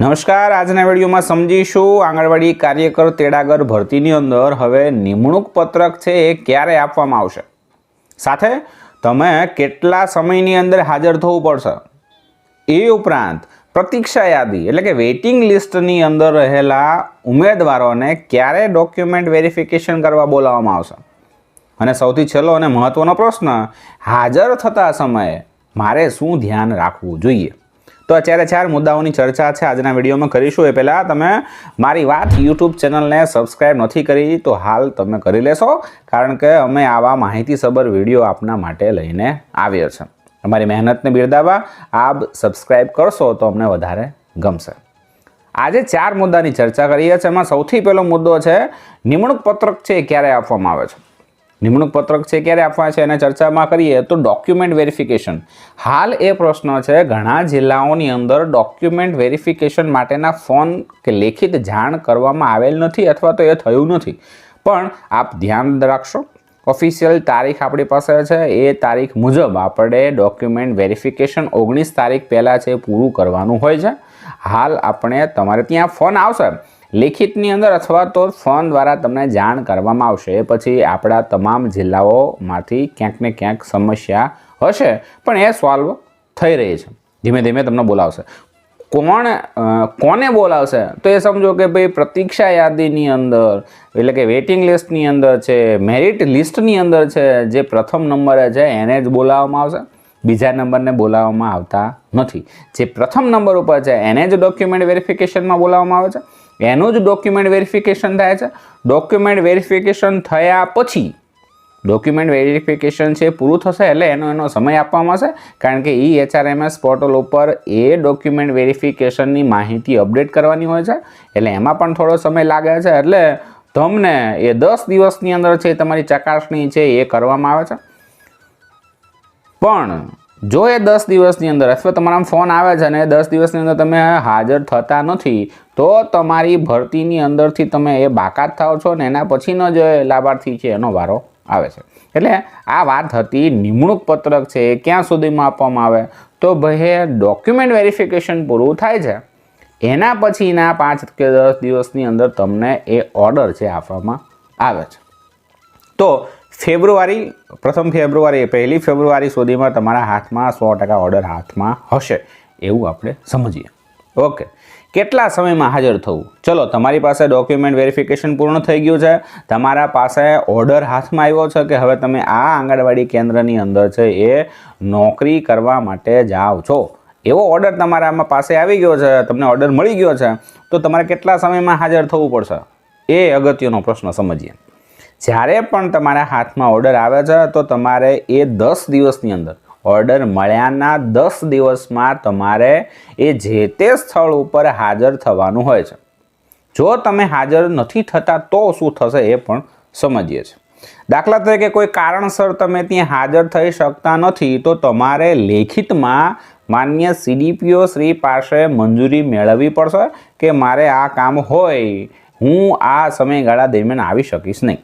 નમસ્કાર, આજના વિડીયોમાં સમજીશું આંગણવાડી કાર્યકર તેડાગર ભરતીની અંદર હવે નિમણૂક પત્રક છે એ ક્યારે આપવામાં આવશે? સાથે તમે કેટલા સમયની અંદર હાજર થવું પડશે? એ ઉપરાંત પ્રતીક્ષા યાદી એટલે કે વેઇટિંગ લિસ્ટની અંદર રહેલા ઉમેદવારોને ક્યારે ડોક્યુમેન્ટ વેરિફિકેશન કરવા બોલાવવામાં આવશે? અને સૌથી છેલ્લો અને મહત્વનો પ્રશ્ન, હાજર થતા સમયે મારે શું ધ્યાન રાખવું જોઈએ? તો અત્યારે ચાર મુદ્દાઓની ચર્ચા છે આજના વિડીયોમાં કરીશું. એ પહેલાં તમે મારી વાત યુટ્યુબ ચેનલને સબસ્ક્રાઈબ નથી કરી, તો હાલ તમે કરી લેશો, કારણ કે અમે આવા માહિતીસભર વીડિયો આપના માટે લઈને આવીએ છીએ. અમારી મહેનતને બિરદાવવા આપ સબસ્ક્રાઈબ કરશો તો અમને વધારે ગમશે. આજે ચાર મુદ્દાની ચર્ચા કરીએ છીએ. એમાં સૌથી પહેલો મુદ્દો છે, નિમણૂક પત્રક છે એ ક્યારે આપવામાં આવે છે? નિમણૂક પત્રક છે ક્યારે આપવા છે એને ચર્ચામાં કરીએ તો ડોક્યુમેન્ટ વેરિફિકેશન હાલ એ પ્રશ્ન છે, ઘણા જિલ્લાઓની અંદર ડોક્યુમેન્ટ વેરિફિકેશન માટેના ફોન કે લેખિત જાણ કરવામાં આવેલ નથી અથવા તો એ થયું નથી. પણ આપ ધ્યાન રાખશો ઓફિશિયલ તારીખ આપણી પાસે છે, એ તારીખ મુજબ આપણે ડોક્યુમેન્ટ વેરિફિકેશન ઓગણીસ તારીખ પહેલાં છે પૂરું કરવાનું હોય છે. હાલ આપણે તમારે ત્યાં ફોન આવશે. લેખિતની અંદર અથવા તો ફોન દ્વારા તમને જાણ કરવામાં આવશે. પછી આપણા તમામ જિલ્લાઓમાંથી ક્યાંક ને ક્યાંક સમસ્યા હશે, પણ એ સોલ્વ થઈ રહી છે. ધીમે ધીમે તમને બોલાવશે. કોણ કોને બોલાવશે? તો એ સમજો કે ભાઈ પ્રતીક્ષા યાદીની અંદર, એટલે કે વેઇટિંગ લિસ્ટની અંદર છે મેરિટ લિસ્ટની અંદર છે, જે પ્રથમ નંબરે છે, એને જ બોલાવવામાં આવશે. બીજા નંબરને બોલાવવામાં આવતા નથી. જે પ્રથમ નંબર ઉપર છે, એને જ ડોક્યુમેન્ટ વેરિફિકેશનમાં બોલાવવામાં આવે છે. એનું જ ડોક્યુમેન્ટ વેરિફિકેશન થાય છે. ડોક્યુમેન્ટ વેરિફિકેશન થયા પછી ડોક્યુમેન્ટ વેરિફિકેશન છે પૂરું થશે એટલે એનો એનો સમય આપવામાં આવશે. કારણ કે ઈ એચઆરએમએસ પોર્ટલ ઉપર એ ડોક્યુમેન્ટ વેરિફિકેશનની માહિતી અપડેટ કરવાની હોય છે. એટલે એમાં પણ થોડો સમય લાગે છે. એટલે તમને એ દસ દિવસની અંદર છે તમારી ચકાસણી છે એ કરવામાં આવે છે. પણ જો એ દસ દિવસની અંદર, અથવા તમારા ફોન આવે છે અને દસ દિવસની અંદર તમે હાજર થતા નથી, તો તમારી ભરતીની અંદરથી તમે એ બાકાત થાઓ છો ને એના પછીનો જે લાભાર્થી છે એનો વારો આવે છે. એટલે આ વાત હતી નિમણૂક પત્રક છે, એ ક્યાં સુધીમાં આપવામાં આવે? તો ભાઈ ડોક્યુમેન્ટ વેરિફિકેશન પૂરું થાય છે. એના પછીના પાંચ કે દસ દિવસની અંદર તમને એ ઓર્ડર છે આપવામાં આવે છે. તો ફેબ્રુઆરી, પ્રથમ ફેબ્રુઆરી પહેલી ફેબ્રુઆરી સુધીમાં તમારા હાથમાં સો ટકા ઓર્ડર હાથમાં હશે. એવું આપણે સમજીએ. ઓકે કેટલા સમયમાં હાજર થવું? ચલો, તમારી પાસે ડોક્યુમેન્ટ વેરિફિકેશન પૂર્ણ થઈ ગયું છે. તમારા પાસે ઓર્ડર હાથમાં આવ્યો છે કે હવે તમે આ આંગણવાડી કેન્દ્રની અંદર છે એ નોકરી કરવા માટે જાઓ છો. એવો ઓર્ડર તમારામાં પાસે આવી ગયો છે, તમને ઓર્ડર મળી ગયો છે, તો તમારે કેટલા સમયમાં હાજર થવું પડશે? એ અગત્યનો પ્રશ્ન સમજીએ. જ્યારે પણ તમારા હાથમાં ઓર્ડર આવે છે, તો તમારે એ દસ દિવસની અંદર ઓર્ડર મળ્યાના દસ દિવસમાં તમારે એ જે તે સ્થળ ઉપર હાજર થવાનું હોય છે. જો તમે હાજર નથી થતા, તો શું થશે એ પણ સમજીએ છીએ. દાખલા તરીકે કોઈ કારણસર તમે ત્યાં હાજર થઈ શકતા નથી, તો તમારે લેખિતમાં માન્ય સીડીપીઓ શ્રી પાસે મંજૂરી મેળવવી પડશે કે મારે આ કામ હોય, હું આ સમયગાળા દરમિયાન આવી શકીશ નહીં.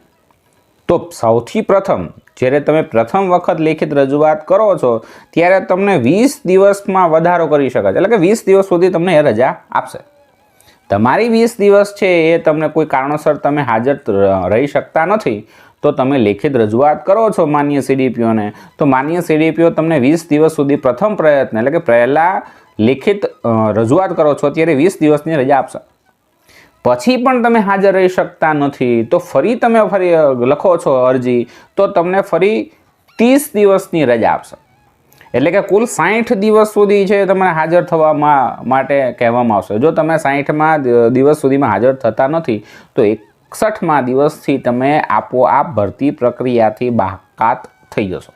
તો સૌથી પ્રથમ, જ્યારે તમે પ્રથમ વખત લેખિત રજૂઆત કરો છો, ત્યારે તમને વીસ દિવસમાં વધારો કરી શકાય એટલે કે વીસ દિવસ સુધી તમને એ રજા આપશે. તમારી વીસ દિવસ છે એ તમને કોઈ કારણોસર તમે હાજર રહી શકતા નથી, તો તમે લેખિત રજૂઆત કરો છો માન્ય સીડીપીઓને, તો માન્ય સીડીપીઓ તમને વીસ દિવસ સુધી પ્રથમ પ્રયત્ન, એટલે કે પહેલાં લેખિત રજૂઆત કરો છો, ત્યારે વીસ દિવસની રજા આપશે. પછી પણ તમે હાજર રહી શકતા નથી. તો ફરી તમે ફરી લખો છો અરજી, તો તમને ફરી ત્રીસ દિવસની રજા આપશે. એટલે કે કુલ સાઠ દિવસ સુધી છે તમને હાજર થવામાં માટે કહેવામાં આવશે. જો તમે સાઠમાં દિવસ સુધીમાં હાજર થતા નથી, તો એકસઠમાં દિવસથી તમે આપોઆપ ભરતી પ્રક્રિયાથી બાકાત થઈ જશો.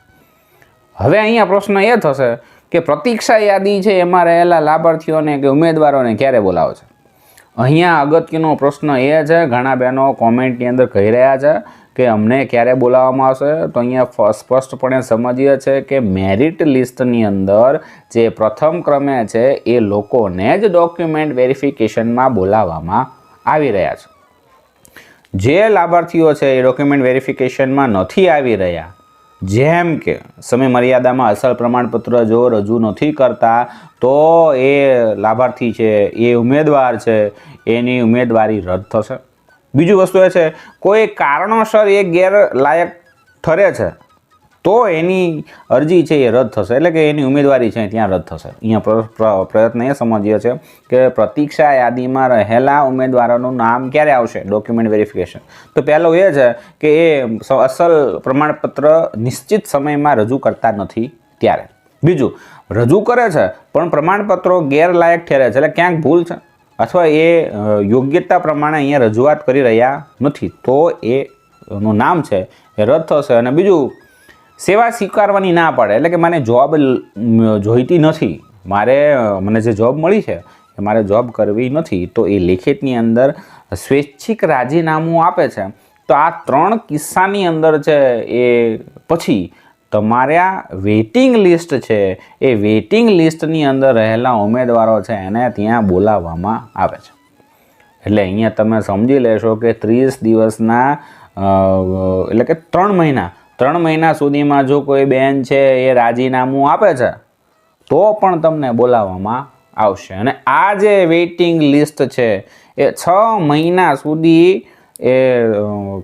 હવે અહીંયા પ્રશ્ન એ થશે કે પ્રતીક્ષા યાદી છે એમાં રહેલા લાભાર્થીઓને કે ઉમેદવારોને ક્યારે બોલાવો છે? અહીંયા અગત્યનો પ્રશ્ન એ છે, ઘણા બહેનો કોમેન્ટની અંદર કહી રહ્યા છે કે અમને ક્યારે બોલાવવામાં આવશે? તો અહીંયા સ્પષ્ટપણે સમજીએ છે કે મેરિટ લિસ્ટની અંદર જે પ્રથમ ક્રમે છે, એ લોકોને જ ડોક્યુમેન્ટ વેરિફિકેશનમાં બોલાવવામાં આવી રહ્યા છે. જે લાભાર્થીઓ છે, એ ડોક્યુમેન્ટ વેરિફિકેશનમાં નથી આવી રહ્યા. જેમ કે સમય મર્યાદામાં અસલ પ્રમાણપત્ર જો રજૂ નથી કરતા, તો એ લાભાર્થી છે, એ ઉમેદવાર છે, એની ઉમેદવારી રદ થશે. બીજું વસ્તુ એ છે, કોઈ કારણોસર એ ગેરલાયક ઠરે છે. તો એની અરજી છે એ રદ થશે. એટલે કે એની ઉમેદવારી છે ત્યાં રદ થશે. અહીંયા પ્ર- પ્ર- પ્રયત્ન એ સમજીએ છે કે પ્રતીક્ષા યાદીમાં રહેલા ઉમેદવારોનું નામ ક્યારે આવશે? ડોક્યુમેન્ટ વેરિફિકેશન તો પહેલું એ છે કે એ અસલ પ્રમાણપત્ર નિશ્ચિત સમયમાં રજૂ કરતા નથી ત્યારે. બીજું, રજૂ કરે છે, પણ પ્રમાણપત્રો ગેરલાયક ઠેરે છે. એટલે ક્યાંક ભૂલ છે. અથવા એ યોગ્યતા પ્રમાણે અહીંયા રજૂઆત કરી રહ્યા નથી. તો એનું નામ છે એ રદ થશે. અને બીજું સેવા સ્વીકારવાની ના પડે. એટલે કે મને જોબ જોઈતી નથી. મારે મને જે જોબ મળી છે, એ મારે જોબ કરવી નથી, તો એ લેખિતની અંદર સ્વૈચ્છિક રાજીનામું આપે છે. તો આ ત્રણ કિસ્સાની અંદર છે એ, પછી તમારા વેઇટિંગ લિસ્ટ છે, એ વેઇટિંગ લિસ્ટની અંદર રહેલા ઉમેદવારો છે, એને ત્યાં બોલાવવામાં આવે છે. એટલે અહીંયા તમે સમજી લેશો કે ત્રીસ દિવસના એટલે કે ત્રણ મહિના ત્રણ મહિના સુધીમાં જો કોઈ બેન છે એ રાજીનામું આપે છે, તો પણ તમને બોલાવવામાં આવશે. અને આ જે વેઇટિંગ લિસ્ટ છે, એ છ મહિના સુધી એ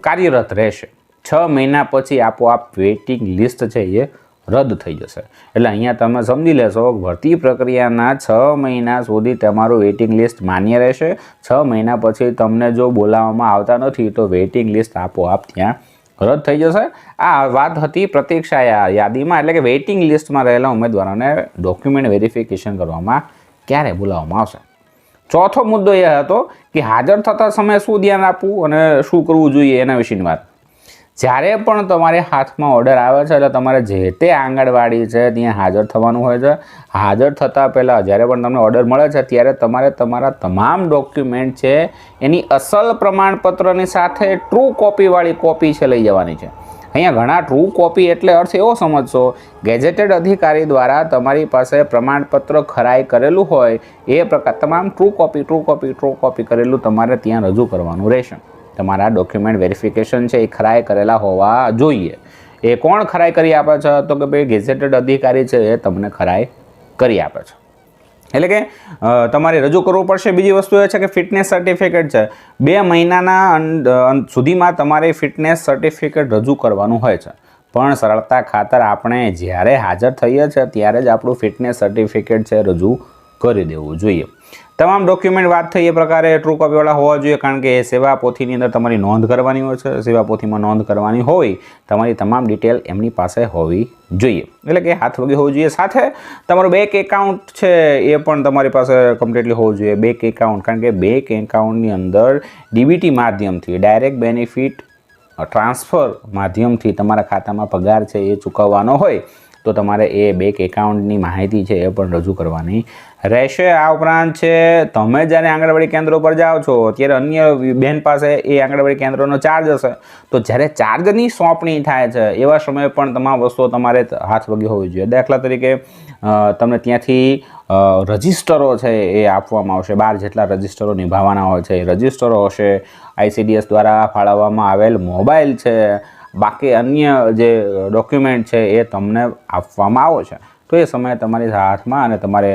કાર્યરત રહેશે. છ મહિના પછી આપોઆપ વેઇટિંગ લિસ્ટ છે એ રદ થઈ જશે. એટલે અહીંયા તમે સમજી લેશો, ભરતી પ્રક્રિયાના છ મહિના સુધી તમારું વેઇટિંગ લિસ્ટ માન્ય રહેશે. છ મહિના પછી તમને જો બોલાવવામાં આવતા નથી, તો વેઇટિંગ લિસ્ટ આપોઆપ ત્યાં રદ થઈ જશે. આ વાત હતી પ્રતીક્ષા યાદીમાં, એટલે કે વેઇટિંગ લિસ્ટમાં રહેલા ઉમેદવારોને ડોક્યુમેન્ટ વેરિફિકેશન કરવામાં ક્યારે બોલાવવામાં આવશે? ચોથો મુદ્દો એ હતો કે હાજર થતા સમયે શું ધ્યાન આપવું અને શું કરવું જોઈએ એના વિશેની વાત. જ્યારે પણ તમારે હાથમાં ઓર્ડર આવે છે, એટલે તમારે જે તે આંગણવાડી છે, ત્યાં હાજર થવાનું હોય છે. હાજર થતાં પહેલાં જ્યારે પણ તમને ઓર્ડર મળે છે, ત્યારે તમારે તમારા તમામ ડોક્યુમેન્ટ છે, એની અસલ પ્રમાણપત્રની સાથે ટ્રુ કોપીવાળી કોપી છે લઈ જવાની છે. અહીંયા ઘણા ટ્રુ કોપી એટલે અર્થ એવો સમજશો ગેજેટેડ અધિકારી દ્વારા તમારી પાસે પ્રમાણપત્ર ખરાઈ કરેલું હોય, એ પ્રકાર તમામ true copy true copy true copy કરેલું તમારે ત્યાં રજૂ કરવાનું રહેશે. તમારા ડોક્યુમેન્ટ વેરિફિકેશન છે એ ખરાઈ કરેલા હોવા જોઈએ. એ કોણ ખરાઈ કરી આપે છે? તો કે ભાઈ ગેઝેટેડ અધિકારી છે એ તમને ખરાઈ કરી આપે છે. એટલે કે તમારે રજૂ કરવું પડશે. બીજી વસ્તુ એ છે કે ફિટનેસ સર્ટિફિકેટ છે. બે મહિનાના સુધીમાં તમારે ફિટનેસ સર્ટિફિકેટ રજૂ કરવાનું હોય છે. પણ સરળતા ખાતર આપણે જ્યારે હાજર થઈએ છીએ ત્યારે જ આપણું ફિટનેસ સર્ટિફિકેટ છે રજૂ કરી દેવું જોઈએ. તમામ ડોક્યુમેન્ટ વાત થઈ એ પ્રકારે ટ્રુ કોપીવાળા હોવા જોઈએ, કારણ કે એ સેવા પોથીની અંદર તમારી નોંધ કરવાની હોય છે. સેવા પોથીમાં નોંધ કરવાની હોય, તમારી તમામ ડિટેલ એમની પાસે હોવી જોઈએ. એટલે કે હાથ વગી હોવું જોઈએ. સાથે તમારું બેંક એકાઉન્ટ છે એ પણ તમારી પાસે કમ્પ્લીટલી હોવું જોઈએ. બેંક એકાઉન્ટ કારણ કે બેંક એકાઉન્ટની અંદર ડીબીટી માધ્યમથી ડાયરેક્ટ બેનિફિટ ટ્રાન્સફર માધ્યમથી તમારા ખાતામાં પગાર છે એ ચૂકવવાનો હોય, તો તમારે એ બેંક એકાઉન્ટની માહિતી છે એ પણ રજૂ કરવાની રહેશે આ ઉપરાંત છે, તમે જ્યારે આંગણવાડી કેન્દ્રો પર જાઓ છો ત્યારે અન્ય બેન પાસે એ આંગણવાડી કેન્દ્રનો ચાર્જ હશે. તો જ્યારે ચાર્જની સોંપણી થાય છે, એવા સમયે પણ તમામ વસ્તુઓ તમારે હાથ વગી હોવી જોઈએ. દાખલા તરીકે તમને ત્યાંથી રજિસ્ટરો છે એ આપવામાં આવશે. બાર જેટલા રજિસ્ટરો નિભાવવાના હોય છે, એ રજિસ્ટરો હશે. આઈસીડીએસ દ્વારા ફાળવવામાં આવેલ મોબાઈલ છે. બાકી અન્ય જે ડોક્યુમેન્ટ છે એ તમને આપવામાં આવે છે. તો એ સમયે તમારી હાથમાં અને તમારે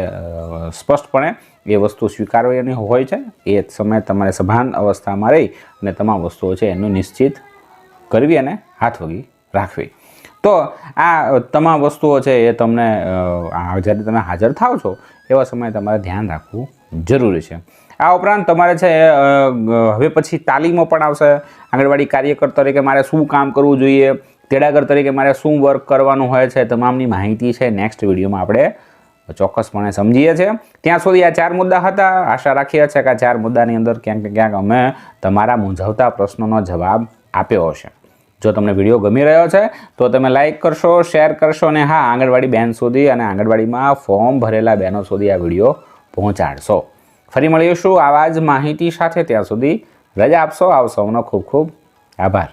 સ્પષ્ટપણે એ વસ્તુ સ્વીકારવાની હોય છે, એ સમયે તમારે સભાન અવસ્થામાં રહી અને તમામ વસ્તુઓ છે એનું નિશ્ચિત કરવી અને હાથવગી રાખવી. તો આ તમામ વસ્તુઓ છે એ તમને જ્યારે તમે હાજર થાવ છો, એવા સમયે તમારે ધ્યાન રાખવું જરૂરી છે. આ ઉપરાંત તમારે છે હવે પછી તાલીમો પણ આવશે. આંગણવાડી કાર્યકર તરીકે મારે શું કામ કરવું જોઈએ? તેડાગર તરીકે મારે શું વર્ક કરવાનું હોય છે? તમામની માહિતી છે. નેક્સ્ટ વિડીયોમાં આપણે ચોક્કસપણે સમજીએ છીએ. ત્યાં સુધી આ ચાર મુદ્દા હતા. આશા રાખીએ છીએ કે આ ચાર મુદ્દાની અંદર ક્યાંક ક્યાંક અમે તમારા મૂંઝવતા પ્રશ્નોનો જવાબ આપ્યો હશે. જો તમને વીડિયો ગમી રહ્યો છે, તો તમે લાઇક કરશો, શેર કરશો અને હા, આંગણવાડી બેન સુધી અને આંગણવાડીમાં ફોર્મ ભરેલા બહેનો સુધી આ વીડિયો પહોંચાડશો. ફરી મળીશું આવા જ માહિતી સાથે. ત્યાં સુધી રજા આપશો. આવ સૌનો ખૂબ ખૂબ આભાર.